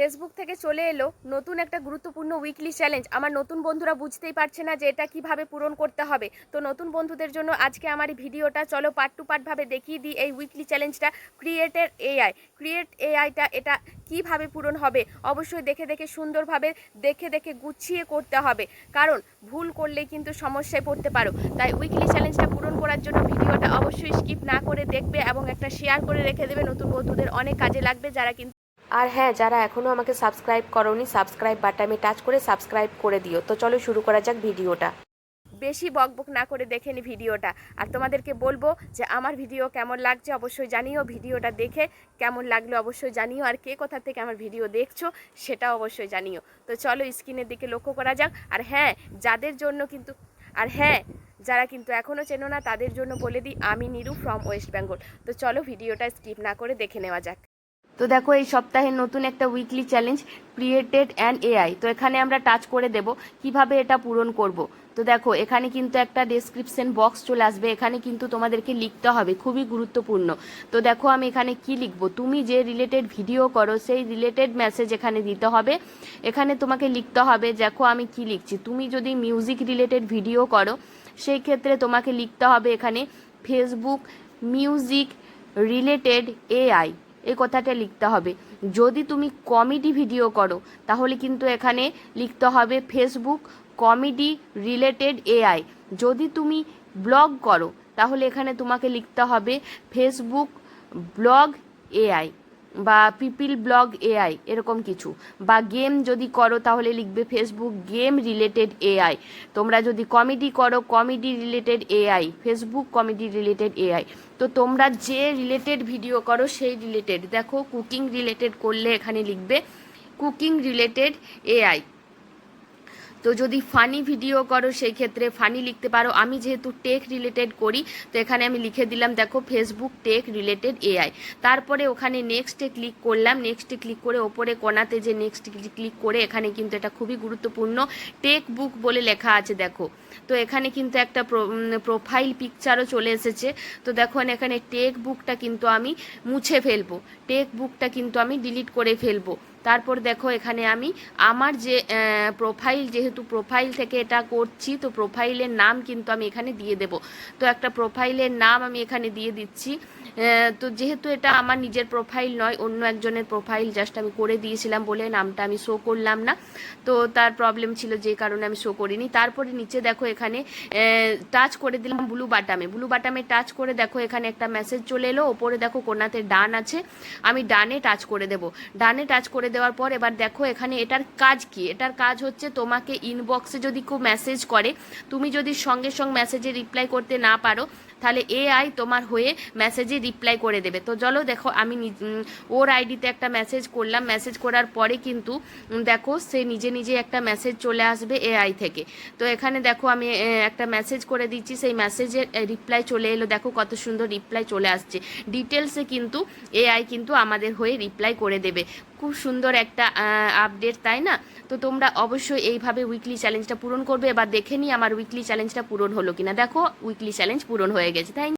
Facebook থেকে চলে এলো নতুন একটা গুরুত্বপূর্ণ উইকলি চ্যালেঞ্জ আমার নতুন বন্ধুরা বুঝতেই পারছে না যে এটা কীভাবে পূরণ করতে হবে। তো নতুন বন্ধুদের জন্য আজকে আমার এই ভিডিওটা, চলো পার্ট টু পার্ট ভাবে দেখিয়ে দিই এই উইকলি চ্যালেঞ্জটা ক্রিয়েটের এআই ক্রিয়েট এআইটা এটা কীভাবে পূরণ হবে? অবশ্যই দেখে দেখে সুন্দরভাবে, দেখে দেখে গুছিয়ে করতে হবে। কারণ ভুল করলেই কিন্তু সমস্যায় পড়তে পারো। তাই উইকলি চ্যালেঞ্জটা পূরণ করার জন্য ভিডিওটা অবশ্যই স্কিপ না করে দেখবে এবং একটা শেয়ার করে রেখে দেবে নতুন বন্ধুদের। অনেক কাজে লাগবে যারা কিন্তু আর হ্যাঁ যারা এখনও আমাকে সাবস্ক্রাইব করনি সাবস্ক্রাইব বাটনে টাচ করে সাবস্ক্রাইব করে দিও। তো চলো শুরু করা যাক ভিডিওটা। বেশি বকবক না করে দেখে নি ভিডিওটা। আর তোমাদেরকে বলব যে আমার ভিডিও কেমন লাগছে অবশ্যই জানিও, ভিডিওটা দেখে কেমন লাগল অবশ্যই জানিও, আর কে কোথা থেকে আমার ভিডিও দেখছ সেটা অবশ্যই জানিও। তো চলো স্ক্রিনের দিকে লক্ষ্য করা যাক। আর হ্যাঁ যাদের জন্য কিন্তু, আর হ্যাঁ যারা কিন্তু এখনও চেনো না, তাদের জন্য বলে দিই, আমি নিরু ফ্রম ওয়েস্ট বেঙ্গল তো চলো ভিডিওটা স্কিপ না করে দেখে নেওয়া যাক। তো দেখো, এই সপ্তাহের নতুন একটা weekly challenge created and AI তো এখানে আমরা টাচ করে দেব কীভাবে এটা পূরণ করব। তো দেখো, এখানে কিন্তু একটা ডেসক্রিপশন বক্স চলে আসবে। এখানে কিন্তু তোমাদেরকে লিখতে হবে, খুবই গুরুত্বপূর্ণ। তো দেখো, আমি এখানে কি লিখব? তুমি যে রিলেটেড ভিডিও করো, সেই রিলেটেড মেসেজ এখানে দিতে হবে। এখানে তোমাকে লিখতে হবে, দেখো, আমি কি লিখছি? তুমি যদি মিউজিক রিলেটেড ভিডিও করো, সেই ক্ষেত্রে তোমাকে লিখতে হবে এখানে ফেসবুক মিউজিক রিলেটেড এআই এই কথাটা লিখতে হবে। যদি তুমি কমেডি ভিডিও করো, তাহলে কিন্তু এখানে লিখতে হবে ফেসবুক কমেডি রিলেটেড এআই। যদি তুমি ব্লগ করো, তাহলে এখানে তোমাকে লিখতে হবে ফেসবুক ব্লগ এআই। বা পিপিল ব্লগ এআই, এরকম কিছু। বা গেম যদি করো, তাহলে লিখবে ফেসবুক গেম রিলেটেড এআই। তোমরা যদি কমেডি করো, comedy related AI, Facebook comedy related AI. তো তোমরা যে রিলেটেড ভিডিও করো, সেই রিলেটেড। দেখো, কুকিং রিলেটেড করলে এখানে লিখবে, কুকিং রিলেটেড এআই। তো যদি ফানি ভিডিও করো, সেই ক্ষেত্রে ফানি লিখতে পারো। আমি যেহেতু টেক রিলেটেড করি, তো এখানে আমি লিখে দিলাম, দেখো ফেসবুক টেক রিলেটেড এআই তারপরে ওখানে নেক্সটে ক্লিক করলাম। নেক্সটে ক্লিক করে ওপরে কোনাতে যে নেক্সট ক্লিক করে, এখানে কিন্তু এটা খুবই গুরুত্বপূর্ণ। টেক বুক বলে লেখা আছে, দেখো। তো এখানে কিন্তু একটা প্রোফাইল পিকচারও চলে এসেছে। তো দেখো, এখানে টেক বুকটা কিন্তু আমি মুছে ফেলব। টেক বুকটা কিন্তু আমি ডিলিট করে ফেলব। তারপর দেখো এখানে আমি আমার যে প্রোফাইল যেহেতু প্রোফাইল থেকে এটা করছি, তো প্রোফাইলের নাম কিন্তু আমি এখানে দিয়ে দেব। তো একটা প্রোফাইলের নাম আমি এখানে দিয়ে দিচ্ছি। তো যেহেতু এটা আমার নিজের প্রোফাইল নয়, অন্য একজনের প্রোফাইল জাস্ট আমি করে দিয়েছিলাম বলে নামটা আমি শো করলাম না। তো তার প্রবলেম ছিল যে কারণে আমি শো করিনি। তারপরে নিচে দেখো এখানে টাচ করে দিলাম ব্লু বাটামে ব্লু বাটামে টাচ করে দেখো এখানে একটা মেসেজ চলে এলো। ওপরে দেখো কোনাতে ডান আছে। আমি ডানে টাচ করে দেব। ডানে টাচ করে দেওয়ার পর এবার দেখো এখানে এটার কাজ কি? এটার কাজ হচ্ছে তোমাকে ইনবক্সে যদি কেউ মেসেজ করে, তুমি যদি সঙ্গে সঙ্গে মেসেজে রিপ্লাই করতে না পারো, তাহলে এআই তোমার হয়ে মেসেজে রিপ্লাই করে দেবে। তো চলো দেখো, আমি ওর আইডিতে একটা মেসেজ করলাম। মেসেজ করার পরে কিন্তু দেখো সে নিজে নিজে একটা মেসেজ চলে আসবে এআই থেকে। তো এখানে দেখো আমি একটা মেসেজ করে দিচ্ছি। সেই মেসেজের রিপ্লাই চলে এলো। দেখো কত সুন্দর রিপ্লাই চলে আসছে। ডিটেলসে কিন্তু এআই কিন্তু আমাদের হয়ে রিপ্লাই করে দেবে। খুব সুন্দর একটা আপডেট তাই না? তো তোমরা অবশ্যই এইভাবে উইকলি চ্যালেঞ্জটা পূরণ করবে এবার দেখে নিই আমার উইকলি চ্যালেঞ্জটা পূরণ হলো কিনা। দেখো উইকলি চ্যালেঞ্জ পূরণ হয়ে গেছে। থ্যাংক